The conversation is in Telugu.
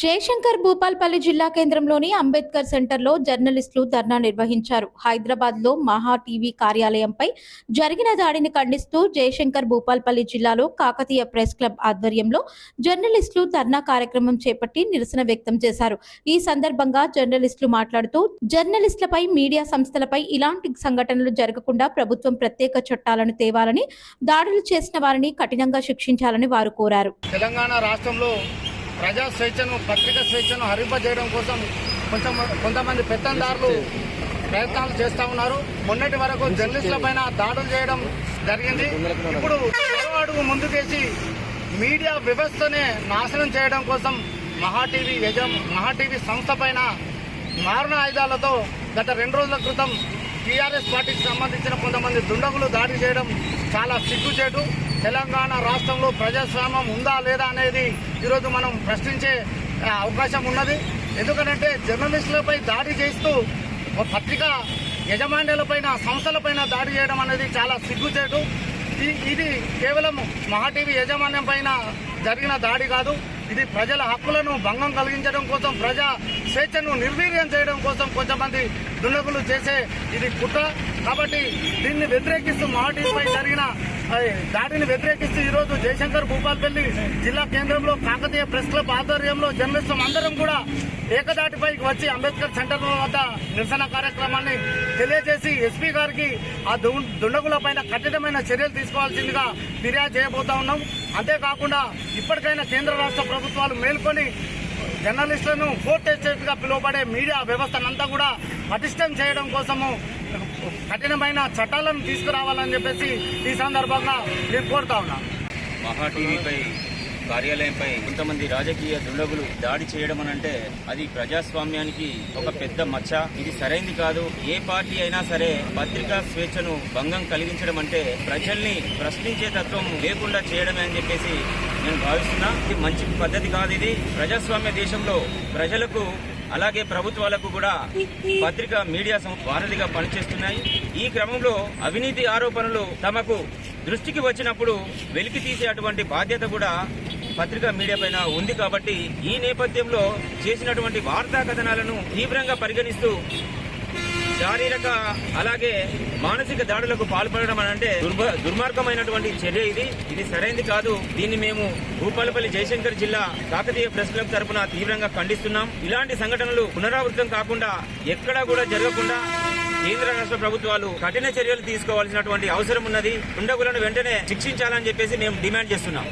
జయశంకర్ భూపాల్పల్లి జిల్లా కేంద్రంలోని అంబేద్కర్ సెంటర్లో జర్నలిస్టులు ధర్నా నిర్వహించారు. హైదరాబాద్లో మహా టీవీ కార్యాలయంపై జరిగిన దాడిని ఖండిస్తూ జయశంకర్ భూపాల్పల్లి జిల్లాలో కాకతీయ ప్రెస్ క్లబ్ ఆధ్వర్యంలో జర్నలిస్టులు ధర్నా కార్యక్రమం చేపట్టి నిరసన వ్యక్తం చేశారు. ఈ సందర్భంగా జర్నలిస్టులు మాట్లాడుతూ జర్నలిస్టులపై మీడియా సంస్థలపై ఇలాంటి సంఘటనలు జరగకుండా ప్రభుత్వం ప్రత్యేక చట్టాలను తేవాలని దాడులు చేసిన వారిని కఠినంగా శిక్షించాలని వారు కోరారు. తెలంగాణ రాష్ట్రంలో ప్రజా స్వేచ్ఛను పత్రికా స్వేచ్ఛను హరింపజేయడం కోసం కొంచెం కొంతమంది పెత్తందారులు ప్రయత్నాలు చేస్తూ ఉన్నారు. మొన్నటి వరకు జర్నలిస్టుల పైన దాడులు చేయడం జరిగింది. ఇప్పుడు అడుగు ముందుకేసి మీడియా వ్యవస్థనే నాశనం చేయడం కోసం మహా టీవీ యజం మహా టీవీ సంస్థ పైన మారణ ఆయుధాలతో గత రెండు రోజుల క్రితం టీఆర్ఎస్ పార్టీకి సంబంధించిన కొంతమంది దుండగులు దాడి చేయడం చాలా సిగ్గుచేటు. తెలంగాణ రాష్ట్రంలో ప్రజాస్వామ్యం ఉందా లేదా అనేది ఈరోజు మనం ప్రశ్నించే అవకాశం ఉన్నది. ఎందుకంటే జర్నలిస్టులపై దాడి చేస్తూ ఒక పత్రికా యజమాన్యాలపైన సంస్థలపైన దాడి చేయడం అనేది చాలా సిగ్గుచేటు. ఇది కేవలం మహాటీవీ యాజమాన్యం పైన జరిగిన దాడి కాదు. ఇది ప్రజల హక్కులను భంగం కలిగించడం కోసం ప్రజా స్వేచ్ఛను నిర్వీర్యం చేయడం కోసం కొంతమంది దుండగులు చేసే ఇది కుట్ర. కాబట్టి దీన్ని వ్యతిరేకిస్తూ మాటిపై జరిగిన దాడిని వ్యతిరేకిస్తూ ఈరోజు జయశంకర్ భూపాల్పల్లి జిల్లా కేంద్రంలో కాకతీయ ప్రెస్ క్లబ్ ఆధ్వర్యంలో జర్నలిస్టులు అందరం కూడా ఏకదాటిపైకి వచ్చి అంబేద్కర్ సెంటర్ వద్ద నిరసన కార్యక్రమాన్ని తెలియజేసి ఎస్పీ గారికి ఆ దుండగుల పైన కఠినమైన చర్యలు తీసుకోవాల్సిందిగా ఫిర్యాదు చేయబోతా ఉన్నాం. అంతేకాకుండా ఇప్పటికైనా కేంద్ర రాష్ట్ర ప్రభుత్వాలు మేల్కొని జర్నలిస్టులను ఫోర్త్ ఎస్టేట్ పిలువబడే మీడియా వ్యవస్థనంతా కూడా పటిష్టం చేయడం కోసము కఠినమైన చట్టాలను తీసుకురావాలని చెప్పేసి ఈ సందర్భంగా నేను కోరుతా ఉన్నా. మహా టీవీపై కార్యాలయంపై కొంతమంది రాజకీయ దుండగులు దాడి చేయడం అని అంటే అది ప్రజాస్వామ్యానికి ఒక పెద్ద మచ్చ. ఇది సరైంది కాదు. ఏ పార్టీ అయినా సరే పత్రికా స్వేచ్ఛను భంగం కలిగించడం అంటే ప్రజల్ని ప్రశ్నించే తత్వం లేకుండా చేయడమే అని చెప్పేసి నేను భావిస్తున్నా. ఇది మంచి పద్ధతి కాదు ఇది. ప్రజాస్వామ్య దేశంలో ప్రజలకు అలాగే ప్రభుత్వాలకు కూడా పత్రికా మీడియా సం- వారధిగా పనిచేస్తున్నాయి. ఈ క్రమంలో అవినీతి ఆరోపణలు తమకు దృష్టికి వచ్చినప్పుడు వెలికి తీసే అటువంటి బాధ్యత కూడా పత్రికా మీడియా పైన ఉంది కాబట్టి ఈ నేపథ్యంలో చేసినటువంటి వార్తా కథనాలను తీవ్రంగా పరిగణిస్తూ శారీరక అలాగే మానసిక దాడులకు పాల్పడడం అని అంటే దుర్మార్గమైనటువంటి చర్య ఇది. ఇది సరైనది కాదు. దీన్ని మేము భూపాలపల్లి జయశంకర్ జిల్లా కాకతీయ ప్రెస్ క్లబ్ తరఫున తీవ్రంగా ఖండిస్తున్నాం. ఇలాంటి సంఘటనలు పునరావృతం కాకుండా ఎక్కడా కూడా జరగకుండా కేంద్ర రాష్ట్ర ప్రభుత్వాలు కఠిన చర్యలు తీసుకోవాల్సినటువంటి అవసరం ఉన్నది. దుండగులను వెంటనే శిక్షించాలని చెప్పేసి మేము డిమాండ్ చేస్తున్నాం.